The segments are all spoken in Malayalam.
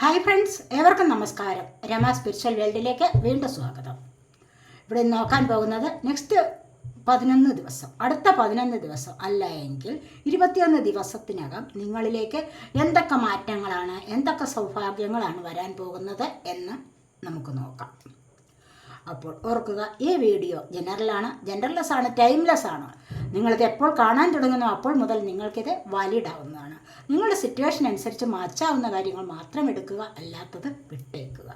ഹായ് ഫ്രണ്ട്സ് ഏവർക്കും നമസ്കാരം. രമ സ്പിരിച്വൽ വേൾഡിലേക്ക് വീണ്ടും സ്വാഗതം. ഇവിടെ നോക്കാൻ പോകുന്നത് നെക്സ്റ്റ് പതിനൊന്ന് ദിവസം അടുത്ത പതിനൊന്ന് ദിവസം അല്ല എങ്കിൽ ഇരുപത്തിയൊന്ന് ദിവസത്തിനകം നിങ്ങളിലേക്ക് എന്തൊക്കെ മാറ്റങ്ങളാണ് എന്തൊക്കെ സൗഭാഗ്യങ്ങളാണ് വരാൻ പോകുന്നത് എന്ന് നമുക്ക് നോക്കാം. അപ്പോൾ ഓർക്കുക ഈ വീഡിയോ ജനറലാണ് ജനറൽലെസ് ആണ് ടൈംലെസ് ആണ്. നിങ്ങളിത് എപ്പോൾ കാണാൻ തുടങ്ങുന്നു അപ്പോൾ മുതൽ നിങ്ങൾക്കിത് വാലിഡ് ആവുന്നതാണ് നിങ്ങളുടെ സിറ്റുവേഷൻ അനുസരിച്ച് മാച്ചാവുന്ന കാര്യങ്ങൾ മാത്രം എടുക്കുക അല്ലാത്തത് വിട്ടേക്കുക.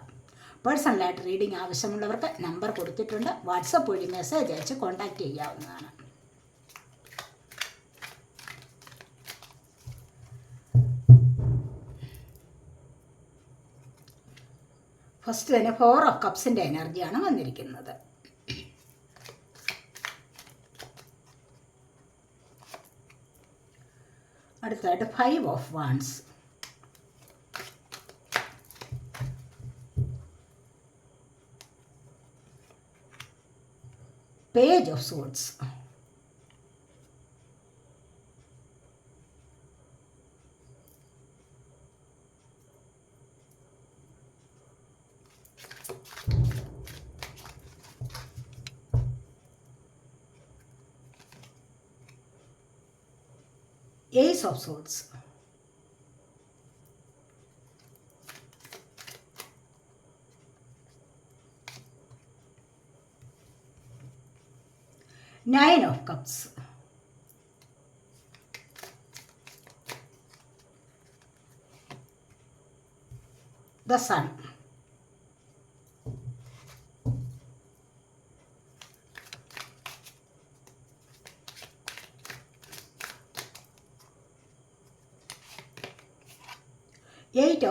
പേഴ്സണലായിട്ട് റീഡിംഗ് ആവശ്യമുള്ളവർക്ക് നമ്പർ കൊടുത്തിട്ടുണ്ട്. വാട്സപ്പ് വഴി മെസ്സേജ് അയച്ച് കോൺടാക്റ്റ് ചെയ്യാവുന്നതാണ്. ഫസ്റ്റ് തന്നെ ഫോർ ഓഫ് കപ്സിന്റെ എനർജിയാണ് വന്നിരിക്കുന്നത്. അടുത്തായിട്ട് five of wands page of swords Nine of Cups. The Sun.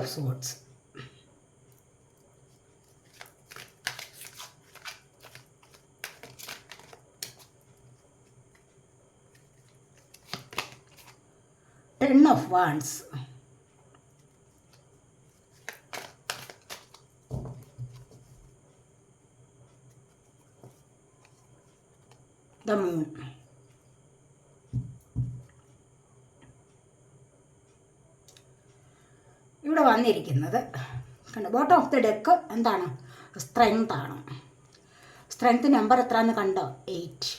Of Swords. Ten of Wands. Bottom of the deck എന്താണ്? സ്ട്രെങ്ത് ആണ്. സ്ട്രെങ്ത് നമ്പർ എത്രയെന്ന് കണ്ടോ? എയ്റ്റ്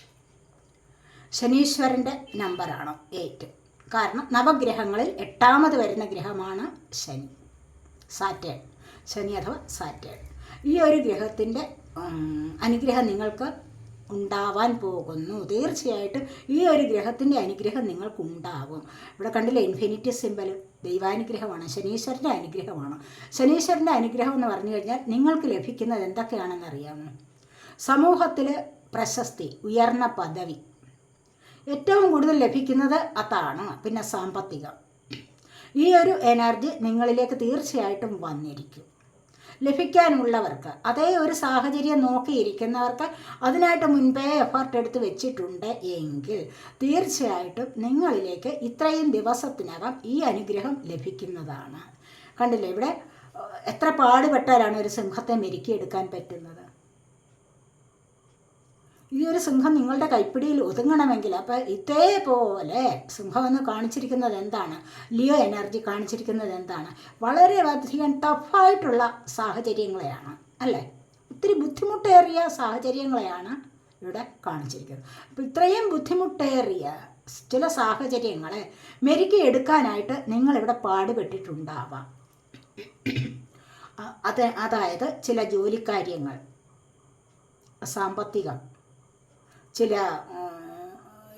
ശനീശ്വരന്റെ നമ്പറാണ് എയ്റ്റ് കാരണം നവഗ്രഹങ്ങളിൽ എട്ടാമത് വരുന്ന ഗ്രഹമാണ് ശനി. സാറ്റേൺ ശനി അഥവാ സാറ്റേൺ ഈ ഒരു ഗ്രഹത്തിന്റെ അനുഗ്രഹം നിങ്ങൾക്ക് ഉണ്ടാവാൻ പോകുന്നു. തീർച്ചയായിട്ടും ഈ ഒരു ഗ്രഹത്തിന്റെ അനുഗ്രഹം നിങ്ങൾക്കുണ്ടാവും. ഇവിടെ കണ്ടില്ലേ ഇൻഫിനിറ്റി സിമ്പൽ ദൈവാനുഗ്രഹമാണ് ശനീശ്വരന്റെ അനുഗ്രഹമാണ്. ശനീശ്വരന്റെ അനുഗ്രഹം എന്ന് പറഞ്ഞു കഴിഞ്ഞാൽ നിങ്ങൾക്ക് ലഭിക്കുന്നത് എന്തൊക്കെയാണെന്ന് അറിയാമോ? സമൂഹത്തിൽ പ്രശസ്തി ഉയർന്ന പദവി. ഏറ്റവും കൂടുതൽ ലഭിക്കുന്നത് അതാണ് പിന്നെ സാമ്പത്തികം. ഈ ഒരു എനർജി നിങ്ങളിലേക്ക് തീർച്ചയായിട്ടും വന്നിരിക്കും. ലഭിക്കാനുള്ളവർക്ക് അതേ ഒരു സാഹചര്യം നോക്കിയിരിക്കുന്നവർക്ക് അതിനായിട്ട് മുൻപേ എഫർട്ട് എടുത്ത് വെച്ചിട്ടുണ്ട് എങ്കിൽ തീർച്ചയായിട്ടും നിങ്ങളിലേക്ക് ഇത്രയും ദിവസത്തിനകം ഈ അനുഗ്രഹം ലഭിക്കുന്നതാണ്. കണ്ടില്ലേ ഇവിടെ എത്ര പാടുപെട്ടാലാണ് ഒരു സിംഹത്തെ മെരുക്കിയെടുക്കാൻ പറ്റുന്നത്? ഈ ഒരു സിംഹം നിങ്ങളുടെ കൈപ്പിടിയിൽ ഒതുങ്ങണമെങ്കിൽ അപ്പോൾ ഇതേപോലെ സിംഹം എന്ന് കാണിച്ചിരിക്കുന്നത് എന്താണ്? ലിയോ എനർജി കാണിച്ചിരിക്കുന്നത് എന്താണ്? വളരെ അധികം ടഫായിട്ടുള്ള സാഹചര്യങ്ങളെയാണ് അല്ലേ? ഒത്തിരി ബുദ്ധിമുട്ടേറിയ സാഹചര്യങ്ങളെയാണ് ഇവിടെ കാണിച്ചിരിക്കുന്നത്. അപ്പോൾ ഇത്രയും ബുദ്ധിമുട്ടേറിയ ചില സാഹചര്യങ്ങളെ മെരുക്കി എടുക്കാനായിട്ട് നിങ്ങളിവിടെ പാടുപെട്ടിട്ടുണ്ടാവാം. അത് അതായത് ചില ജോലിക്കാര്യങ്ങൾ സാമ്പത്തികം ചില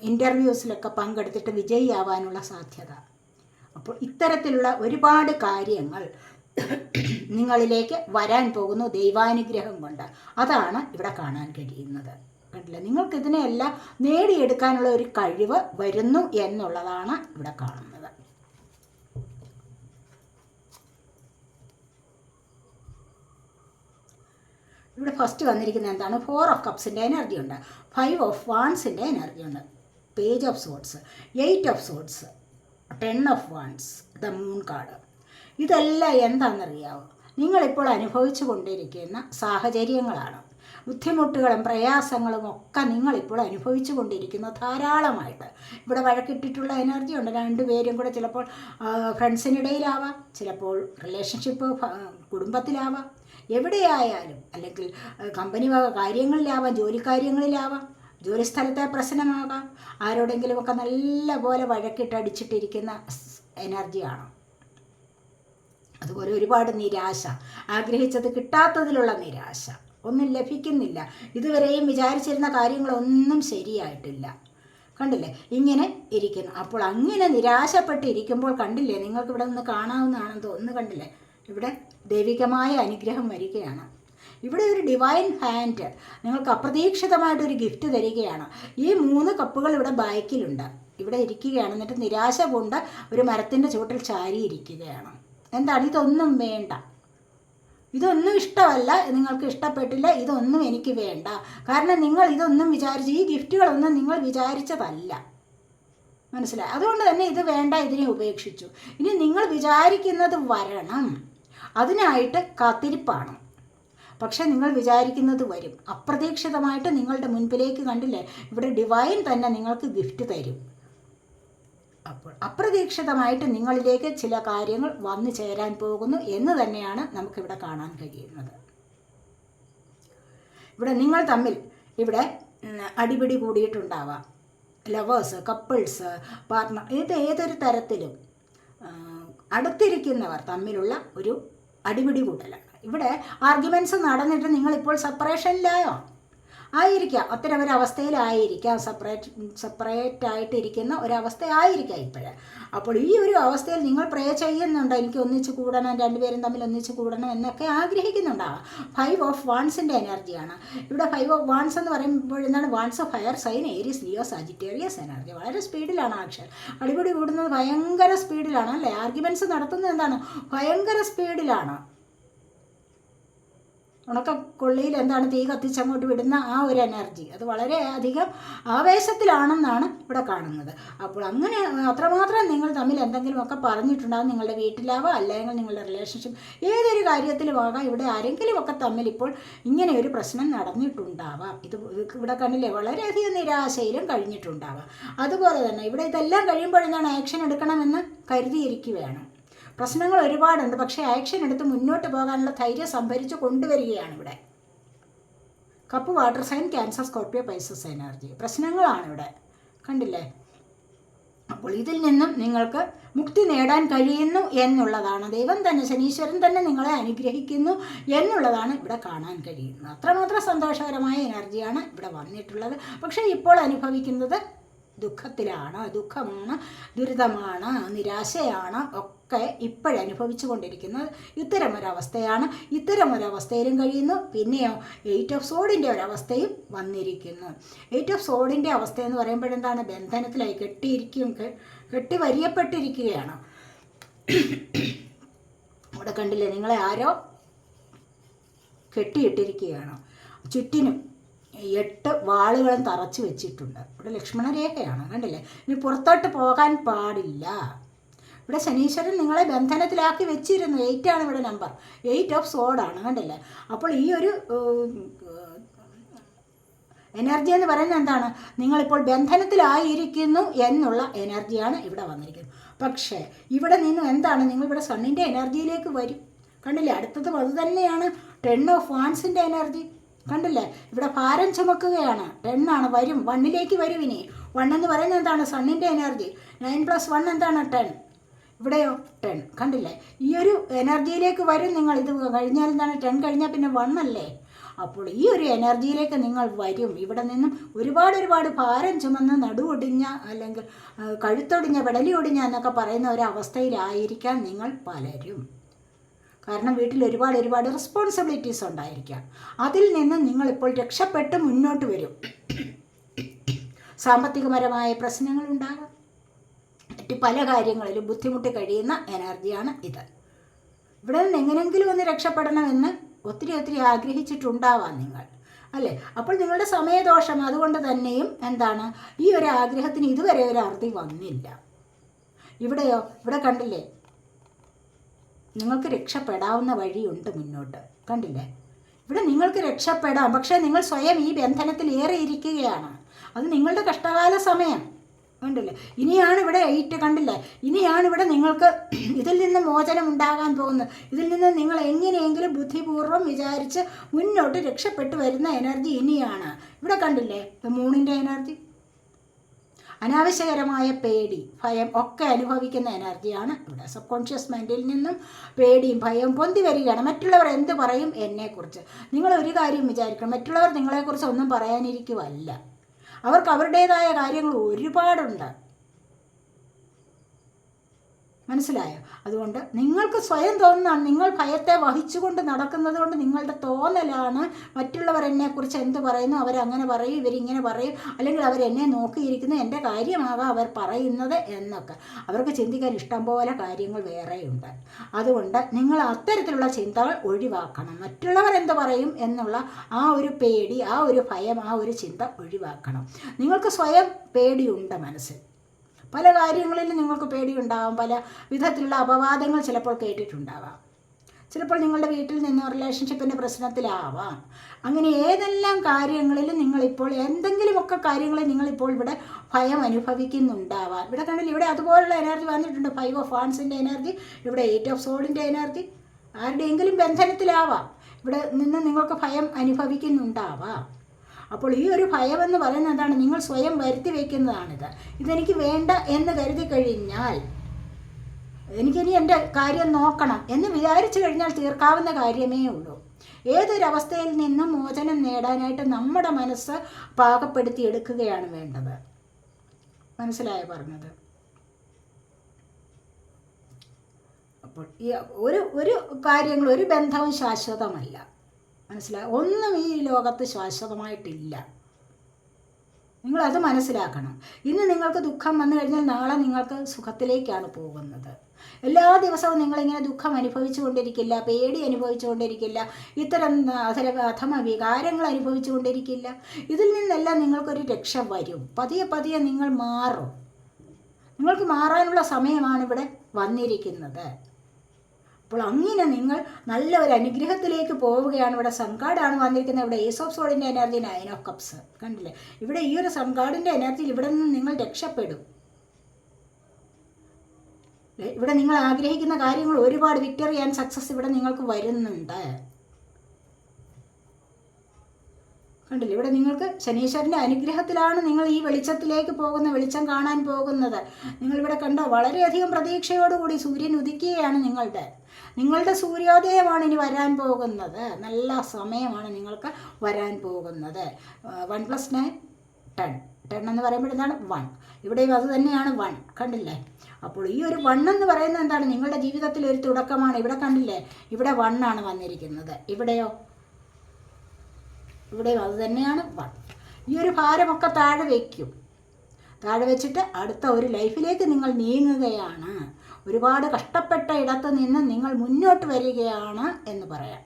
ഇന്റർവ്യൂസിലൊക്കെ പങ്കെടുത്തിട്ട് വിജയിയാവാനുള്ള സാധ്യത. അപ്പോൾ ഇത്തരത്തിലുള്ള ഒരുപാട് കാര്യങ്ങൾ നിങ്ങളിലേക്ക് വരാൻ പോകുന്നു ദൈവാനുഗ്രഹം കൊണ്ട്. അതാണ് ഇവിടെ കാണാൻ കഴിയുന്നത്. കണ്ടില്ല? നിങ്ങൾക്കിതിനെയെല്ലാം നേടിയെടുക്കാനുള്ള ഒരു കഴിവ് വരുന്നു എന്നുള്ളതാണ് ഇവിടെ കാണുന്നത്. ഇവിടെ ഫസ്റ്റ് വന്നിരിക്കുന്ന എന്താണ്? ഫോർ ഓഫ് കപ്സിന്റെ എനർജി ഉണ്ട്. ഫൈവ് ഓഫ് വാൺസിന്റെ എനർജി ഉണ്ട്. Page of swords eight of swords ten of wands the moon card ഇതെല്ലാം എന്താണെന്നറിയാമോ നിങ്ങളിപ്പോൾ അനുഭവിച്ചു കൊണ്ടിരിക്കുന്ന സാഹചര്യങ്ങളാണ്. ബുദ്ധിമുട്ടുകളും പ്രയാസങ്ങളും ഒക്കെ നിങ്ങളിപ്പോൾ അനുഭവിച്ചു കൊണ്ടിരിക്കുന്ന ധാരാളമായിട്ട്. ഇവിടെ വഴക്കിട്ടിട്ടുള്ള എനർജി ഉണ്ട്. രണ്ടുപേരും കൂടെ ചിലപ്പോൾ ഫ്രണ്ട്സിനിടയിലാവാം ചിലപ്പോൾ റിലേഷൻഷിപ്പ് കുടുംബത്തിലാവാം. എവിടെയായാലും അല്ലെങ്കിൽ കമ്പനി വക കാര്യങ്ങളിലാവാം ജോലിക്കാര്യങ്ങളിലാവാം ജോലിസ്ഥലത്തെ പ്രശ്നമാകാം. ആരോടെങ്കിലുമൊക്കെ നല്ല പോലെ വഴക്കിട്ടടിച്ചിട്ടിരിക്കുന്ന എനർജിയാണ്. അതുപോലെ ഒരുപാട് നിരാശ. ആഗ്രഹിച്ചത് കിട്ടാത്തതിലുള്ള നിരാശ. ഒന്നും ലഭിക്കുന്നില്ല. ഇതുവരെയും വിചാരിച്ചിരുന്ന കാര്യങ്ങളൊന്നും ശരിയായിട്ടില്ല. കണ്ടില്ലേ? ഇങ്ങനെ ഇരിക്കുന്നു. അപ്പോൾ അങ്ങനെ നിരാശപ്പെട്ടിരിക്കുമ്പോൾ കണ്ടില്ലേ? നിങ്ങൾക്ക് ഇവിടെ നിന്ന് കാണാവുന്നതാണെന്ന് തോന്നുന്നു. കണ്ടില്ലേ? ഇവിടെ ദൈവികമായ അനുഗ്രഹം വരികയാണ്. ഇവിടെ ഒരു ഡിവൈൻ ഹാൻഡ് നിങ്ങൾക്ക് അപ്രതീക്ഷിതമായിട്ടൊരു ഗിഫ്റ്റ് തരികയാണ്. ഈ മൂന്ന് കപ്പുകൾ ഇവിടെ ബാക്കിലുണ്ട്. ഇവിടെ ഇരിക്കുകയാണ്. എന്നിട്ട് നിരാശ കൊണ്ട് ഒരു മരത്തിന്റെ ചുവട്ടിൽ ചാരിയിരിക്കുകയാണ് എന്താണ്? ഇതൊന്നും വേണ്ട. ഇതൊന്നും ഇഷ്ടമല്ല. നിങ്ങൾക്ക് ഇഷ്ടപ്പെട്ടില്ല. ഇതൊന്നും എനിക്ക് വേണ്ട. കാരണം നിങ്ങൾ ഇതൊന്നും വിചാരിച്ച് ഈ ഗിഫ്റ്റുകളൊന്നും നിങ്ങൾ വിചാരിച്ചതല്ല. മനസ്സിലായി? അതുകൊണ്ട് തന്നെ ഇത് വേണ്ട ഇതിനെ ഉപേക്ഷിച്ചു. ഇനി നിങ്ങൾ വിചാരിക്കുന്നത് വരണം. അതിനായിട്ട് കാത്തിരിപ്പാണ്. പക്ഷെ നിങ്ങൾ വിചാരിക്കുന്നത് വരും. അപ്രതീക്ഷിതമായിട്ട് നിങ്ങളുടെ മുൻപിലേക്ക് കണ്ടില്ലേ? ഇവിടെ ഡിവൈൻ തന്നെ നിങ്ങൾക്ക് ഗിഫ്റ്റ് തരും. അപ്പോൾ അപ്രതീക്ഷിതമായിട്ട് നിങ്ങളിലേക്ക് ചില കാര്യങ്ങൾ വന്നു ചേരാൻ പോകുന്നു എന്ന് തന്നെയാണ് നമുക്കിവിടെ കാണാൻ കഴിയുന്നത്. ഇവിടെ നിങ്ങൾ തമ്മിൽ ഇവിടെ അടിപിടി കൂടിയിട്ടുണ്ടാവാം. ലവേഴ്സ് കപ്പിൾസ് പാർട്ട്ണർ ഇത് ഏതൊരു തരത്തിലും അടുത്തിരിക്കുന്നവർ തമ്മിലുള്ള ഒരു അടിപിടി കൂടലാണ് ഇവിടെ ആർഗ്യുമെന്റ്സ് നടന്നിട്ട് നിങ്ങളിപ്പോൾ സെപ്പറേഷനിലായോ ആയിരിക്കാം. അത്തരം ഒരവസ്ഥയിലായിരിക്കാം സെപ്പറേറ്റ് സെപ്പറേറ്റ് ആയിട്ടിരിക്കുന്ന ഒരവസ്ഥ ആയിരിക്കാം ഇപ്പോഴേ. അപ്പോൾ ഈ ഒരു അവസ്ഥയിൽ നിങ്ങൾ പ്രേ ചെയ്യുന്നുണ്ട്. എനിക്ക് ഒന്നിച്ച് കൂടണം രണ്ടുപേരും തമ്മിൽ ഒന്നിച്ച് കൂടണം എന്നൊക്കെ ആഗ്രഹിക്കുന്നുണ്ടാവാം. ഫൈവ് ഓഫ് വാൺസിന്റെ എനർജിയാണ്. ഇവിടെ ഫൈവ് ഓഫ് വാൺസ് എന്ന് പറയുമ്പോൾ എന്താണ്? Wands fire sign Aries Leo Sagittarius energy വളരെ സ്പീഡിലാണ് ആക്ഷൻ അടിപൊളി കൂടുന്നത് ഭയങ്കര സ്പീഡിലാണ് അല്ലേ? ആർഗ്യുമെന്റ്സ് നടത്തുന്നത് എന്താണ്? ഭയങ്കര സ്പീഡിലാണ് ഉണക്കക്കൊള്ളിയിൽ എന്താണ് തീ കത്തിച്ചങ്ങോട്ട് വിടുന്ന ആ ഒരു എനർജി. അത് വളരെ അധികം ആവേശത്തിലാണെന്നാണ് ഇവിടെ കാണുന്നത്. അപ്പോൾ അങ്ങനെ അത്രമാത്രം നിങ്ങൾ തമ്മിൽ എന്തെങ്കിലുമൊക്കെ പറഞ്ഞിട്ടുണ്ടാകും നിങ്ങളുടെ വീട്ടിലാവാം അല്ലെങ്കിൽ നിങ്ങളുടെ റിലേഷൻഷിപ്പ് ഏതൊരു കാര്യത്തിലുമാകാം ഇവിടെ ആരെങ്കിലുമൊക്കെ തമ്മിൽ ഇപ്പോൾ ഇങ്ങനെ ഒരു പ്രശ്നം നടന്നിട്ടുണ്ടാവാം. ഇത് ഇവിടെ കണ്ടില്ലേ വളരെയധികം നിരാശയിലും കഴിഞ്ഞിട്ടുണ്ടാവാം. അതുപോലെ തന്നെ ഇവിടെ ഇതെല്ലാം കഴിയുമ്പോഴെന്താണ് ആക്ഷൻ എടുക്കണമെന്ന് കരുതിയിരിക്കുകയാണ്. പ്രശ്നങ്ങൾ ഒരുപാടുണ്ട്. പക്ഷേ ആക്ഷൻ എടുത്ത് മുന്നോട്ട് പോകാനുള്ള ധൈര്യം സംഭരിച്ച് കൊണ്ടുവരികയാണ് ഇവിടെ. Cup water sign Cancer Scorpio Pisces energy പ്രശ്നങ്ങളാണ് ഇവിടെ. കണ്ടില്ലേ? അപ്പോൾ ഇതിൽ നിന്നും നിങ്ങൾക്ക് മുക്തി നേടാൻ കഴിയുന്നു എന്നുള്ളതാണ്. ദൈവം തന്നെ ശനീശ്വരൻ തന്നെ നിങ്ങളെ അനുഗ്രഹിക്കുന്നു എന്നുള്ളതാണ് ഇവിടെ കാണാൻ കഴിയുന്നത്. അത്രമാത്രം സന്തോഷകരമായ എനർജിയാണ് ഇവിടെ വന്നിട്ടുള്ളത്. പക്ഷേ ഇപ്പോൾ അനുഭവിക്കുന്നത് ദുഃഖത്തിലാണ് ദുഃഖമാണ് ദുരിതമാണ് നിരാശയാണ് ഒക്കെ ഇപ്പോഴനുഭവിച്ചു കൊണ്ടിരിക്കുന്നത് ഇത്തരമൊരവസ്ഥയാണ് ഇത്തരമൊരവസ്ഥയിലും കഴിയുന്നു. പിന്നെയോ എയ്റ്റ് ഓഫ് സോഡിന്റെ ഒരവസ്ഥയും വന്നിരിക്കുന്നു. എയ്റ്റ് ഓഫ് സോഡിന്റെ അവസ്ഥ എന്ന് പറയുമ്പോഴെന്താണ് ബന്ധനത്തിലായി കെട്ടിയിരിക്കും കെട്ടി വരിയപ്പെട്ടിരിക്കുകയാണ് അവിടെ കണ്ടില്ലേ നിങ്ങളെ ആരോ കെട്ടിയിട്ടിരിക്കുകയാണ്. ചുറ്റിനും എട്ട് വാളുകളും തറച്ചു വെച്ചിട്ടുണ്ട്. ഇവിടെ ലക്ഷ്മണരേഖയാണ് കണ്ടില്ലേ? ഇനി പുറത്തോട്ട് പോകാൻ പാടില്ല. ഇവിടെ ശനീശ്വരൻ നിങ്ങളെ ബന്ധനത്തിലാക്കി വെച്ചിരുന്നു. എയ്റ്റ് ആണ് ഇവിടെ നമ്പർ എയ്റ്റ് ഓഫ് സോഡാണ് കണ്ടില്ലേ? അപ്പോൾ ഈ ഒരു എനർജി എന്ന് പറയുന്നത് എന്താണ്? നിങ്ങളിപ്പോൾ ബന്ധനത്തിലായിരിക്കുന്നു എന്നുള്ള എനർജിയാണ് ഇവിടെ വന്നിരിക്കുന്നത്. പക്ഷേ ഇവിടെ നിന്നും എന്താണ്? നിങ്ങളിവിടെ സണ്ണിന്റെ എനർജിയിലേക്ക് വരും. കണ്ടില്ലേ? അടുത്തത് അത് തന്നെയാണ് ടെൻ ഓഫ് വാൻസിന്റെ എനർജി കണ്ടില്ലേ? ഇവിടെ ഭാരം ചുമക്കുകയാണ്. ടെണ്ണാണ് വരും. വണ്ണിലേക്ക് വരും ഇനി. വൺ എന്ന് പറയുന്നത് എന്താണ്? സണ്ണിന്റെ എനർജി നയൻ പ്ലസ് വൺ എന്താണ്? ടെൻ ഇവിടെയോ? ടെൻ കണ്ടില്ലേ? ഈ ഒരു എനർജിയിലേക്ക് വരും നിങ്ങൾ. ഇത് കഴിഞ്ഞാൽ എന്താണ്? ടെൻ കഴിഞ്ഞാൽ പിന്നെ വൺ അല്ലേ? അപ്പോൾ ഈ ഒരു എനർജിയിലേക്ക് നിങ്ങൾ വരും. ഇവിടെ നിന്നും ഒരുപാട് ഒരുപാട് ഭാരം ചുമന്ന് നടുവൊടിഞ്ഞ അല്ലെങ്കിൽ കഴുത്തൊടിഞ്ഞ വിടലി ഒടിഞ്ഞ എന്നൊക്കെ പറയുന്ന ഒരു അവസ്ഥയിലായിരിക്കാം നിങ്ങൾ പലരും. കാരണം വീട്ടിൽ ഒരുപാട് ഒരുപാട് റെസ്പോൺസിബിലിറ്റീസ് ഉണ്ടായിരിക്കാം. അതിൽ നിന്ന് നിങ്ങളിപ്പോൾ രക്ഷപ്പെട്ട് മുന്നോട്ട് വരും. സാമ്പത്തികപരമായ പ്രശ്നങ്ങൾ ഉണ്ടാകാം. മറ്റ് പല കാര്യങ്ങളിലും ബുദ്ധിമുട്ട് കഴിയുന്ന എനർജിയാണ് ഇത്. ഇവിടെ നിന്ന് എങ്ങനെയെങ്കിലും ഒന്ന് രക്ഷപ്പെടണമെന്ന് ഒത്തിരി ഒത്തിരി ആഗ്രഹിച്ചിട്ടുണ്ടാവാം നിങ്ങൾ. അല്ലേ? അപ്പോൾ നിങ്ങളുടെ സമയദോഷം അതുകൊണ്ട് തന്നെയും എന്താണ്? ഈ ഒരു ആഗ്രഹത്തിന് ഇതുവരെ ഒരു അറുതി വന്നില്ല. ഇവിടെയോ? ഇവിടെ കണ്ടില്ലേ? നിങ്ങൾക്ക് രക്ഷപ്പെടാവുന്ന വഴിയുണ്ട് മുന്നോട്ട്. കണ്ടില്ലേ? ഇവിടെ നിങ്ങൾക്ക് രക്ഷപ്പെടാം. പക്ഷേ നിങ്ങൾ സ്വയം ഈ ബന്ധനത്തിൽ ഏറിയിരിക്കുകയാണ്. അത് നിങ്ങളുടെ കഷ്ടകാല സമയം. കണ്ടില്ലേ? ഇനിയാണ് ഇവിടെ എയ്റ്റ് കണ്ടില്ലേ? ഇനിയാണ് ഇവിടെ നിങ്ങൾക്ക് ഇതിൽ നിന്ന് മോചനം ഉണ്ടാകാൻ പോകുന്നത്. ഇതിൽ നിന്ന് നിങ്ങൾ എങ്ങനെയെങ്കിലും ബുദ്ധിപൂർവം വിചാരിച്ച് മുന്നോട്ട് രക്ഷപ്പെട്ടു വരുന്ന എനർജി ഇനിയാണ്. ഇവിടെ കണ്ടില്ലേ? മൂണിന്റെ എനർജി അനാവശ്യകരമായ പേടി ഭയം ഒക്കെ അനുഭവിക്കുന്ന എനർജിയാണ് ഇവിടെ. സബ് കോൺഷ്യസ് മൈൻഡിൽ നിന്നും പേടിയും ഭയവും പൊന്തി വരികയാണ്. മറ്റുള്ളവർ എന്ത് പറയും എന്നെക്കുറിച്ച്? നിങ്ങൾ ഒരു കാര്യം വിചാരിക്കണം. മറ്റുള്ളവർ നിങ്ങളെക്കുറിച്ച് ഒന്നും പറയാനിരിക്കുമല്ല അവർക്ക് അവരുടേതായ കാര്യങ്ങൾ ഒരുപാടുണ്ട്. മനസ്സിലായോ? അതുകൊണ്ട് നിങ്ങൾക്ക് സ്വയം തോന്നുന്നതാണ് നിങ്ങൾ ഭയത്തെ വഹിച്ചുകൊണ്ട് നടക്കുന്നത് കൊണ്ട് നിങ്ങളുടെ തോന്നലാണ് മറ്റുള്ളവർ എന്നെക്കുറിച്ച് എന്ത് പറയുന്നു അവരങ്ങനെ പറയും ഇവരിങ്ങനെ പറയും അല്ലെങ്കിൽ അവരെന്നെ നോക്കിയിരിക്കുന്നു എന്റെ കാര്യമാകാം അവർ പറയുന്നത് എന്നൊക്കെ. അവർക്ക് ചിന്തിക്കാൻ ഇഷ്ടം പോലെ കാര്യങ്ങൾ വേറെയുണ്ട്. അതുകൊണ്ട് നിങ്ങൾ അത്തരത്തിലുള്ള ചിന്തകൾ ഒഴിവാക്കണം. മറ്റുള്ളവർ എന്ത് പറയും എന്നുള്ള ആ ഒരു പേടി ആ ഒരു ഭയം ആ ഒരു ചിന്ത ഒഴിവാക്കണം. നിങ്ങൾക്ക് സ്വയം പേടിയുണ്ട് മനസ്സിൽ. പല കാര്യങ്ങളിലും നിങ്ങൾക്ക് പേടിയുണ്ടാവാം പല വിധത്തിലുള്ള അപവാദങ്ങൾ ചിലപ്പോൾ കേട്ടിട്ടുണ്ടാവാം. ചിലപ്പോൾ നിങ്ങളുടെ വീട്ടിൽ നിന്ന് റിലേഷൻഷിപ്പിന്റെ പ്രശ്നത്തിലാവാം. അങ്ങനെ ഏതെല്ലാം കാര്യങ്ങളിലും നിങ്ങളിപ്പോൾ എന്തെങ്കിലുമൊക്കെ കാര്യങ്ങളിൽ നിങ്ങളിപ്പോൾ ഇവിടെ ഭയം അനുഭവിക്കുന്നുണ്ടാവാം. ഇവിടെ കണ്ടില്ല ഇവിടെ അതുപോലുള്ള എനർജി വന്നിട്ടുണ്ട്. ഫൈവ് ഓഫ് ഫാൻസിന്റെ എനർജി ഇവിടെ എയ്റ്റ് ഓഫ് സോളിന്റെ എനർജി ആരുടെയെങ്കിലും ബന്ധനത്തിലാവാം. ഇവിടെ നിന്ന് നിങ്ങൾക്ക് ഭയം അനുഭവിക്കുന്നുണ്ടാവാം. അപ്പോൾ ഈ ഒരു ഭയം എന്ന് പറയുന്നത് എന്താണ്? നിങ്ങൾ സ്വയം വരുത്തി വയ്ക്കുന്നതാണിത് ഇതെനിക്ക് വേണ്ട എന്ന് കരുതി കഴിഞ്ഞാൽ എനിക്കിനി എന്റെ കാര്യം നോക്കണം എന്ന് വിചാരിച്ചു കഴിഞ്ഞാൽ തീർക്കാവുന്ന കാര്യമേ ഉള്ളൂ. ഏതൊരവസ്ഥയിൽ നിന്നും മോചനം നേടാനായിട്ട് നമ്മുടെ മനസ്സ് പാകപ്പെടുത്തി എടുക്കുകയാണ് വേണ്ടത്. മനസ്സിലായ പറഞ്ഞത്? അപ്പോൾ ഈ ഒരു ഒരു കാര്യങ്ങൾ ഒരു ബന്ധവും ശാശ്വതമല്ല. മനസ്സിലായി? ഒന്നും ഈ ലോകത്ത് ശാശ്വതമായിട്ടില്ല. നിങ്ങളത് മനസ്സിലാക്കണം. ഇന്ന് നിങ്ങൾക്ക് ദുഃഖം വന്നു കഴിഞ്ഞാൽ നാളെ നിങ്ങൾക്ക് സുഖത്തിലേക്കാണ് പോകുന്നത്. എല്ലാ ദിവസവും നിങ്ങളിങ്ങനെ ദുഃഖം അനുഭവിച്ചു കൊണ്ടിരിക്കില്ല പേടി അനുഭവിച്ചു കൊണ്ടിരിക്കില്ല ഇത്തരം അധര അധമ വികാരങ്ങൾ അനുഭവിച്ചു കൊണ്ടിരിക്കില്ല. ഇതിൽ നിന്നെല്ലാം നിങ്ങൾക്കൊരു രക്ഷ വരും. പതിയെ പതിയെ നിങ്ങൾ മാറും. നിങ്ങൾക്ക് മാറാനുള്ള സമയമാണ് ഇവിടെ വന്നിരിക്കുന്നത്. അപ്പോൾ അങ്ങനെ നിങ്ങൾ നല്ല ഒരു അനുഗ്രഹത്തിലേക്ക് പോവുകയാണ്. ഇവിടെ സംഘാടാണ് വന്നിരിക്കുന്നത്. ഇവിടെ ഏസ് ഓഫ് സോളിന്റെ എനർജി നയൻ ഓഫ് കപ്സ് കണ്ടില്ലേ? ഇവിടെ ഈ ഒരു സംഘാടിന്റെ എനർജിയിൽ ഇവിടെ നിന്ന് നിങ്ങൾ രക്ഷപ്പെടും. ഇവിടെ നിങ്ങൾ ആഗ്രഹിക്കുന്ന കാര്യങ്ങൾ ഒരുപാട് വിക്ടറി ആൻഡ് സക്സസ് ഇവിടെ നിങ്ങൾക്ക് വരുന്നുണ്ട്. കണ്ടില്ല? ഇവിടെ നിങ്ങൾക്ക് ശനീശ്വരന്റെ അനുഗ്രഹത്തിലാണ് നിങ്ങൾ ഈ വെളിച്ചത്തിലേക്ക് പോകുന്ന വെളിച്ചം കാണാൻ പോകുന്നത്. നിങ്ങളിവിടെ കണ്ടോ വളരെയധികം പ്രതീക്ഷയോടുകൂടി സൂര്യൻ ഉദിക്കുകയാണ് നിങ്ങളുടെ. നിങ്ങളുടെ സൂര്യോദയമാണ് ഇനി വരാൻ പോകുന്നത്. നല്ല സമയമാണ് നിങ്ങൾക്ക് വരാൻ പോകുന്നത്. One plus nine ten ten എന്ന് പറയുമ്പോൾ എന്താണ്? വൺ ഇവിടെയും അത് തന്നെയാണ് വൺ കണ്ടില്ലേ? അപ്പോൾ ഈ ഒരു വൺ എന്ന് പറയുന്നത് എന്താണ്? നിങ്ങളുടെ ജീവിതത്തിൽ ഒരു തുടക്കമാണ്. ഇവിടെ കണ്ടില്ലേ? ഇവിടെ വണ്ണാണ് വന്നിരിക്കുന്നത്. ഇവിടെയോ? ഇവിടെയും അത് തന്നെയാണ് വൺ ഈ ഒരു ഭാരമൊക്കെ താഴെ വയ്ക്കും. താഴെ വെച്ചിട്ട് അടുത്ത ഒരു ലൈഫിലേക്ക് നിങ്ങൾ നീങ്ങുകയാണ്. ഒരുപാട് കഷ്ടപ്പെട്ട ഇടത്ത് നിന്ന് നിങ്ങൾ മുന്നോട്ട് വരികയാണ് എന്ന് പറയാം.